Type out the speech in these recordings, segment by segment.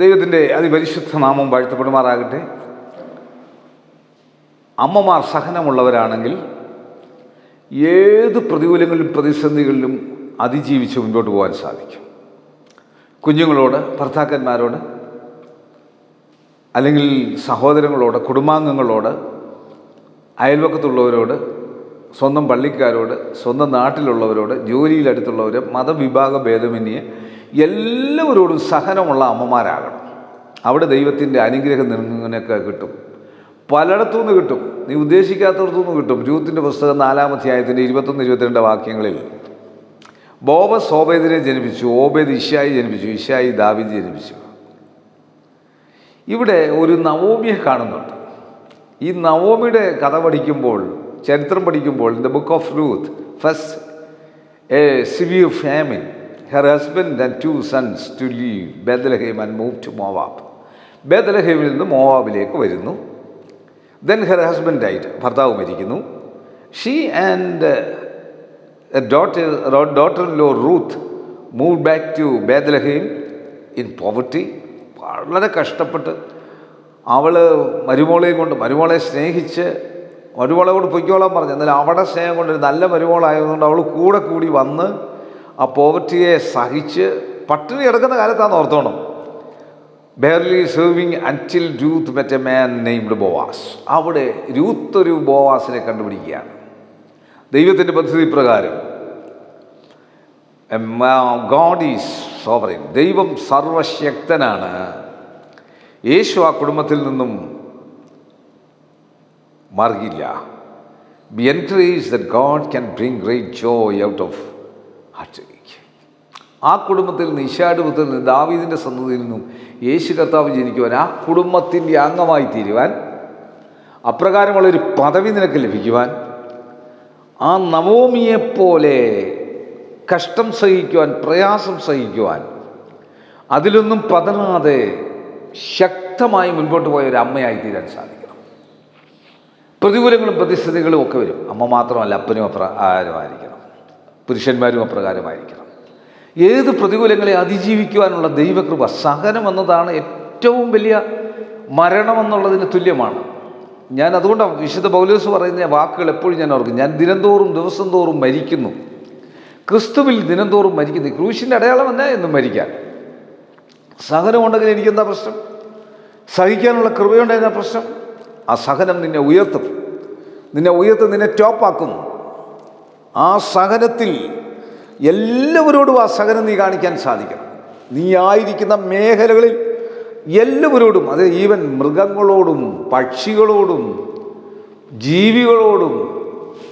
ദൈവത്തിന്റെ അതിപരിശുദ്ധ നാമം വാഴ്ത്തപ്പെടുമാറാകട്ടെ. അമ്മമാർ സഹനമുള്ളവരാണെങ്കിൽ ഏത് പ്രതികൂലങ്ങളിലും പ്രതിസന്ധികളിലും അതിജീവിച്ച് മുന്നോട്ട് പോകാൻ സാധിക്കും. കുഞ്ഞുങ്ങളോട് ഭർത്താക്കന്മാരോട് അല്ലെങ്കിൽ സഹോദരങ്ങളോട് കുടുംബാംഗങ്ങളോട് അയൽവക്കത്തുള്ളവരോട് സ്വന്തം പള്ളിക്കാരോട് സ്വന്തം നാട്ടിലുള്ളവരോട് ജോലിയിലടുത്തുള്ളവർ മതവിഭാഗ ഭേദമന്യേ എല്ലാവരോടും സഹനമുള്ള അമ്മമാരാകണം. അവിടെ ദൈവത്തിന്റെ അനുഗ്രഹം നിനക്ക് കിട്ടും. പലയിടത്തുനിന്ന് കിട്ടും. നീ ഉദ്ദേശിക്കാത്തടത്തുനിന്ന് കിട്ടും. ജൂത്തിന്റെ പുസ്തകം നാലാം അധ്യായത്തിന്റെ ഇരുപത്തൊന്ന് ഇരുപത്തിരണ്ട് വാക്യങ്ങളിൽ. ബോബസ് ഓബേദിനെ ജനിപ്പിച്ചു ഓബേദ് ഇഷായി ജനിപ്പിച്ചു ഇഷായി ദാവിദ് ജനിപ്പിച്ചു. ഇവിടെ ഒരു നവോമിയെ കാണുന്നുണ്ട്. ഈ നവോമിയുടെ കഥ പഠിക്കുമ്പോൾ ചരിത്രം പഠിക്കുമ്പോൾ the book of Ruth first a severe famine her husband and two sons to leave Bethlehem and move to Moab ബേദലഹേമിൽ നിന്ന് മോവാബിലേക്ക് വരുന്നു. ദെൻ ഹെർ ഹസ്ബൻഡായിട്ട് ഭർത്താവ് മരിക്കുന്നു. She and daughter daughter law Ruth move back to Bethlehem in poverty വളരെ കഷ്ടപ്പെട്ട്. അവൾ മരുമോളെയും കൊണ്ട് മരുമോളെ സ്നേഹിച്ച് മരുമോളെ കൊണ്ട് പൊയ്ക്കോളാൻ പറഞ്ഞു. എന്നാൽ അവിടെ സ്നേഹം കൊണ്ട് നല്ല മരുമോളായതുകൊണ്ട് അവൾ കൂടെ കൂടി വന്ന് ആ പോവർട്ടിയെ സഹിച്ച് പട്ടിണി കിടക്കുന്ന കാലത്താണ് ഓർത്തോണം. Barely serving until Ruth a man named Boaz അവിടെ രൂത്ത് ഒരു ബോവാസിനെ കണ്ടുപിടിക്കുകയാണ്. ദൈവത്തിന്റെ പദ്ധതി പ്രകാരം. ഗോഡ് ഈസ് സോവറിൻ ദൈവം സർവശക്തനാണ്. യേശു ആ കുടുംബത്തിൽ നിന്നും മാർഗില്ല be encourage God can bring great joy out of heart ആ കുടുംബത്തിൽ നിന്ന് ഇഷാടുപത്തിൽ നിന്ന് ദാവീദിന്റെ സന്തതിയിൽ നിന്നും യേശു കർത്താവ് ജനിക്കുവാൻ ആ കുടുംബത്തിന്റെ അംഗമായി തീരുവാൻ അപ്രകാരമുള്ളൊരു പദവി നിനക്ക് ലഭിക്കുവാൻ ആ നവോമിയെപ്പോലെ കഷ്ടം സഹിക്കുവാൻ പ്രയാസം സഹിക്കുവാൻ അതിലൊന്നും പതനാതെ ശക്തമായി മുൻപോട്ട് പോയ ഒരു അമ്മയായി തീരാൻ സാധിക്കണം. പ്രതികൂലങ്ങളും പ്രതിസന്ധികളും ഒക്കെ വരും. അമ്മ മാത്രമല്ല അപ്പനും അപ്രകാരമായിരിക്കണം പുരുഷന്മാരും അപ്രകാരമായിരിക്കണം. ഏത് പ്രതികൂലങ്ങളെ അതിജീവിക്കുവാനുള്ള ദൈവകൃപ സഹനം എന്നതാണ് ഏറ്റവും വലിയ മരണമെന്നുള്ളതിന് തുല്യമാണ്. ഞാൻ അതുകൊണ്ടാണ് വിശുദ്ധ പൗലോസ് പറയുന്ന വാക്കുകൾ എപ്പോഴും ഞാൻ ഓർക്കും. ഞാൻ ദിനംതോറും ദിവസം തോറും മരിക്കുന്നു. ക്രിസ്തുവിൽ ദിനംതോറും മരിക്കുന്നു. ക്രൂശിന്റെ അടയാളം എന്നാ എന്നും മരിക്കാൻ. സഹനമുണ്ടെങ്കിൽ എനിക്കെന്താ പ്രശ്നം? സഹിക്കാനുള്ള കൃപയുണ്ടെന്നാ പ്രശ്നം? ആ സഹനം നിന്നെ ഉയർത്തും. നിന്നെ ഉയർത്തും നിന്നെ ടോപ്പാക്കും ആ സഹനത്തിൽ എല്ലാവരോടും ആ സഹനം നീ കാണിക്കാൻ സാധിക്കണം. നീ ആയിരിക്കുന്ന മേഖലകളിൽ എല്ലാവരോടും അത് ഈവൻ മൃഗങ്ങളോടും പക്ഷികളോടും ജീവികളോടും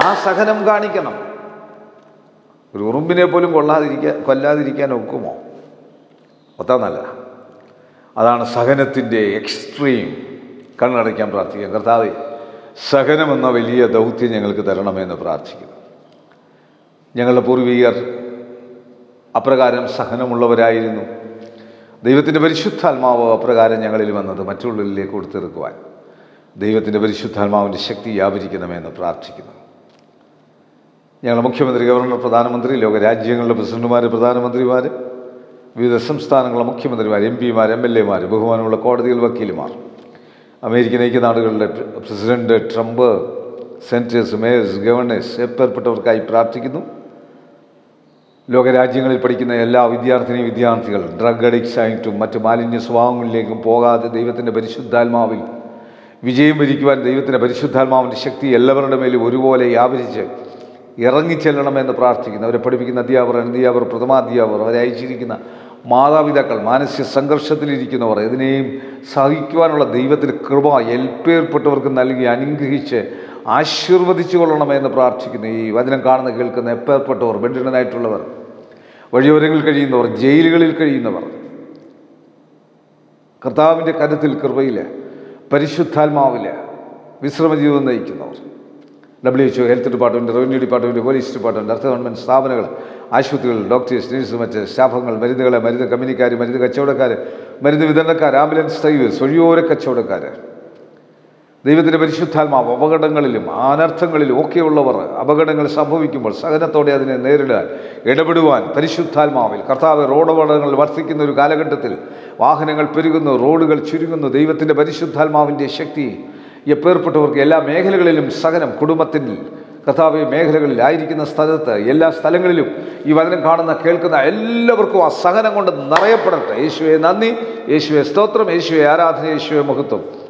ആ സഹനം കാണിക്കണം. ഒരു ഉറുമ്പിനെ പോലും കൊള്ളാതിരിക്കാൻ കൊല്ലാതിരിക്കാൻ ഒക്കുമോ? ഒത്താന്നല്ല അതാണ് സഹനത്തിന്റെ എക്സ്ട്രീം. കണ്ണടയ്ക്കാൻ പ്രാർത്ഥിക്കാം. കർത്താവ് സഹനമെന്ന വലിയ ദൗത്യം ഞങ്ങൾക്ക് തരണമെന്ന് പ്രാർത്ഥിക്കുന്നു. ഞങ്ങളുടെ പൂർവികർ അപ്രകാരം സഹനമുള്ളവരായിരുന്നു. ദൈവത്തിന്റെ പരിശുദ്ധാത്മാവ് അപ്രകാരം ഞങ്ങളിൽ വന്നത് മറ്റുള്ളവരിലേക്ക് കൊടുത്തെടുക്കുവാൻ ദൈവത്തിന്റെ പരിശുദ്ധാത്മാവിന്റെ ശക്തി വ്യാപരിക്കണമെന്ന് പ്രാർത്ഥിക്കുന്നു. ഞങ്ങളുടെ മുഖ്യമന്ത്രി ഗവർണർ പ്രധാനമന്ത്രി ലോകരാജ്യങ്ങളുടെ പ്രസിഡന്റുമാർ പ്രധാനമന്ത്രിമാർ വിവിധ സംസ്ഥാനങ്ങളുടെ മുഖ്യമന്ത്രിമാർ എം പിമാർ എം എൽ എമാർ ബഹുമാനമുള്ള കോടതികൾ വക്കീലുമാർ American ഐക്യനാടുകളുടെ president Trump senators mayors governors എപ്പേർപ്പെട്ടവർക്കായി പ്രാർത്ഥിക്കുന്നു. ലോകരാജ്യങ്ങളിൽ പഠിക്കുന്ന എല്ലാ വിദ്യാർത്ഥിനി വിദ്യാർത്ഥികൾ ഡ്രഗ് അഡിക്ട്സ് ആയിട്ടും മറ്റ് മാലിന്യ സ്വഭാവങ്ങളിലേക്കും പോകാതെ ദൈവത്തിന്റെ പരിശുദ്ധാത്മാവിൽ വിജയം വരിക്കുവാൻ ദൈവത്തിന്റെ പരിശുദ്ധാത്മാവിന്റെ ശക്തി എല്ലാവരുടെ മേലും ഒരുപോലെ വ്യാപരിച്ച് ഇറങ്ങിച്ചെല്ലണമെന്ന് പ്രാർത്ഥിക്കുന്നു. അവരെ പഠിപ്പിക്കുന്ന അധ്യാപകർ അനധ്യാപകർ പ്രഥമാധ്യാപകർ അവരെ അയച്ചിരിക്കുന്ന മാതാപിതാക്കൾ മാനസിക സംഘർഷത്തിലിരിക്കുന്നവർ ഇതിനെയും സഹിക്കുവാനുള്ള ദൈവത്തിന് കൃപ എൽപ്പേർപ്പെട്ടവർക്ക് നൽകി അനുഗ്രഹിച്ച് ആശീർവദിച്ചു കൊള്ളണമെന്ന് പ്രാർത്ഥിക്കുന്നു. ഈ വചനം കാണുന്ന കേൾക്കുന്ന എപ്പേർപ്പെട്ടവർ ബെഡിനായിട്ടുള്ളവർ വഴിയോരങ്ങളിൽ കഴിയുന്നവർ ജയിലുകളിൽ കഴിയുന്നവർ. കർത്താവിന്റെ കരുത്തിൽ കൃപയിൽ പരിശുദ്ധാത്മാവിൽ വിശ്രമജീവിതം നയിക്കുന്നവർ. W H health department revenue department police department അർത്ഥ ഗവൺമെന്റ് സ്ഥാപനങ്ങൾ ആശുപത്രികൾ ഡോക്ടേഴ്സ് നേഴ്സ് മറ്റ് സ്റ്റാഫുകൾ മരുന്നുകൾ മരുന്ന് കമ്പനിക്കാർ മരുന്ന് കച്ചവടക്കാർ മരുന്ന് വിതരണക്കാർ ആംബുലൻസ് ഡ്രൈവേഴ്സ് വഴിയോര കച്ചവടക്കാർ ദൈവത്തിന്റെ പരിശുദ്ധാത്മാവ് അപകടങ്ങളിലും അനർത്ഥങ്ങളിലും ഒക്കെയുള്ളവർ അപകടങ്ങൾ സംഭവിക്കുമ്പോൾ സഹനത്തോടെ അതിനെ നേരിടാൻ ഇടപെടുവാൻ പരിശുദ്ധാത്മാവിൽ കർത്താവ് റോഡ് അപകടങ്ങൾ വർദ്ധിക്കുന്ന ഒരു കാലഘട്ടത്തിൽ വാഹനങ്ങൾ പെരുകുന്നു റോഡുകൾ ചുരുങ്ങുന്നു. ദൈവത്തിന്റെ പരിശുദ്ധാത്മാവിന്റെ ശക്തി എപ്പേർപ്പെട്ടവർക്ക് എല്ലാ മേഖലകളിലും സഹനം കുടുംബത്തിൽ കർത്താവ് മേഖലകളിൽ ആയിരിക്കുന്ന സ്ഥലത്ത് എല്ലാ സ്ഥലങ്ങളിലും ഈ വചനം കാണുന്ന കേൾക്കുന്ന എല്ലാവർക്കും ആ സഹനം കൊണ്ട് നിറയപ്പെടട്ടെ. യേശുവെ നന്ദി. യേശുവെ സ്തോത്രം. യേശുവെ ആരാധന. യേശുവെ മഹത്വം.